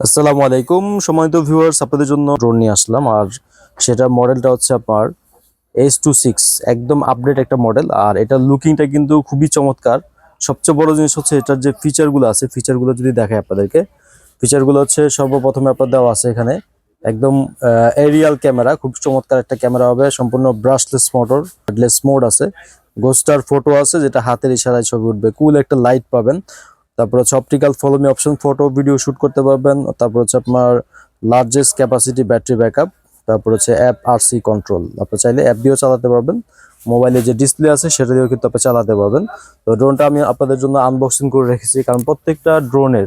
আসসালামু আলাইকুম। সময় তো ভিউয়ার্স আপনাদের জন্য ড্রোন নিয়ে আসলাম। আর সেটা মডেলটা হচ্ছে আপনার এস টু সিক্স একদম আপডেট একটা মডেল আর এটা লুকিংটা কিন্তু খুবই চমৎকার। সবচেয়ে বড় জিনিস হচ্ছে এটার যে ফিচারগুলো আছে ফিচারগুলো যদি দেখায় আপনাদেরকে ফিচারগুলো হচ্ছে সর্বপ্রথমে আপনার দেওয়া আছে এখানে একদম এরিয়াল ক্যামেরা খুব চমৎকার একটা ক্যামেরা হবে। সম্পূর্ণ ব্রাশলেস মোটর হেডলেস মোড আছে। গোস্টার ফটো আছে, যেটা হাতের ইশারায় ছবি উঠবে। কুল একটা লাইট পাবেন। তারপর হচ্ছে optical follow me option photo video shoot করতে পারবেন। তারপর হচ্ছে আপনার লার্জেস্ট ক্যাপাসিটি ব্যাটারি ব্যাকআপ তারপর হচ্ছে অ্যাপ আর সি কন্ট্রোল আপনি চাইলে অ্যাপ দিয়েও চালাতে পারবেন। মোবাইলে যে ডিসপ্লে আছে, সেটা দিয়েও কিন্তু আপনি চালাতে পারবেন। তো ড্রোনটা আমি আপনাদের জন্য আনবক্সিং করে রেখেছি, কারণ প্রত্যেকটা ড্রোনের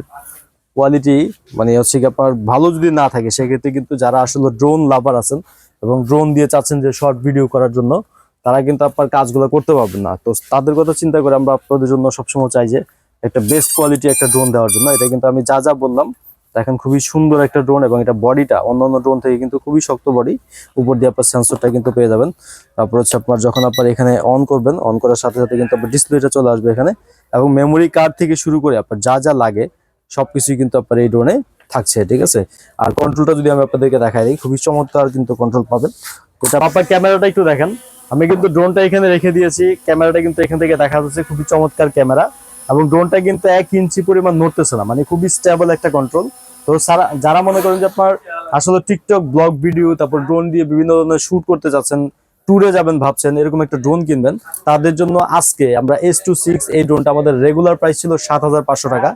কোয়ালিটি মানে হচ্ছে কি আপনার ভালো যদি না থাকে, সেক্ষেত্রে কিন্তু যারা আসলে ড্রোন লাভার আছেন এবং ড্রোন দিয়ে চাচ্ছেন যে শর্ট ভিডিও করার জন্য, তারা কিন্তু আপনার কাজগুলো করতে পারবেন না। তো তাদের কথা চিন্তা করে আমরা আপনাদের জন্য সবসময় চাই যে একটা বেস্ট কোয়ালিটি একটা ড্রোন দেওয়ার জন্য। এটা কিন্তু আমি যা যা বললাম দেখেন খুবই সুন্দর একটা ড্রোন এবং এটা বডিটা অন্যান্য ড্রোন থেকে কিন্তু খুবই শক্ত বডি উপর দিয়ে আপনার সেন্সরটা কিন্তু পেয়ে যাবেন। তারপর হচ্ছে আপনার যখন আপনার এখানে অন করবেন অন করার সাথে সাথে কিন্তু আপনার ডিসপ্লেটা চলে আসবে এখানে। এবং মেমোরি কার্ড থেকে শুরু করে আপনার যা যা লাগে, সবকিছুই কিন্তু আপনার এই ড্রোনে থাকছে, ঠিক আছে? আর কন্ট্রোলটা যদি আমি আপনাদেরকে দেখাই দিই, খুবই চমৎকার কিন্তু কন্ট্রোল পাবেন। আপনার ক্যামেরাটা একটু দেখেন। আমি কিন্তু ড্রোনটা এখানে রেখে দিয়েছি। ক্যামেরাটা কিন্তু এখান থেকে দেখা যাচ্ছে খুবই চমৎকার ক্যামেরা এবং ড্রোনটা কিন্তু এক ইঞ্চি পরিমাণ নড়তেছে না মানে খুবই স্টেবল একটা কন্ট্রোল তো সারা, যারা মনে করেন যে আপনার আসলে টিকটক ব্লগ ভিডিও তারপর ড্রোন দিয়ে বিভিন্ন ধরনের শুট করতে যাচ্ছেন ট্যুরে যাবেন ভাবছেন, এরকম একটা ড্রোন কিনবেন, তাদের জন্য আজকে আমরা এস টু সিক্স এই ড্রোনটা আমাদের রেগুলার প্রাইস ছিল সাত হাজার পাঁচশো টাকা।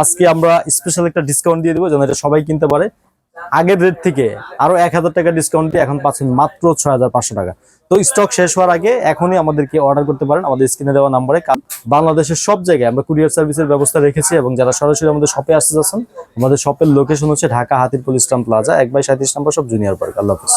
আজকে আমরা স্পেশাল একটা ডিসকাউন্ট দিয়ে দেবো, যেন এটা সবাই কিনতে পারে। আগের রেট থেকে আরও এক হাজার টাকা ডিসকাউন্ট দিয়ে এখন পাচ্ছেন মাত্র ছয় হাজার পাঁচশো টাকা। তো স্টক শেষ হওয়ার আগে এখনই আমাদেরকে অর্ডার করতে পারেন। আমাদের স্ক্রিনে দেওয়া নাম্বারে বাংলাদেশের সব জায়গায় আমরা কুরিয়ার সার্ভিসের ব্যবস্থা রেখেছি এবং যারা সরাসরি আমাদের শপে আসতে যাচ্ছেন, আমাদের শপের লোকেশন হচ্ছে ঢাকা হাতিরপুল স্টাম্প প্লাজা এক বাই সাঁত্রিশ নাম্বার সব জুনিয়র পার্ক আল্লাহ হাফিজ।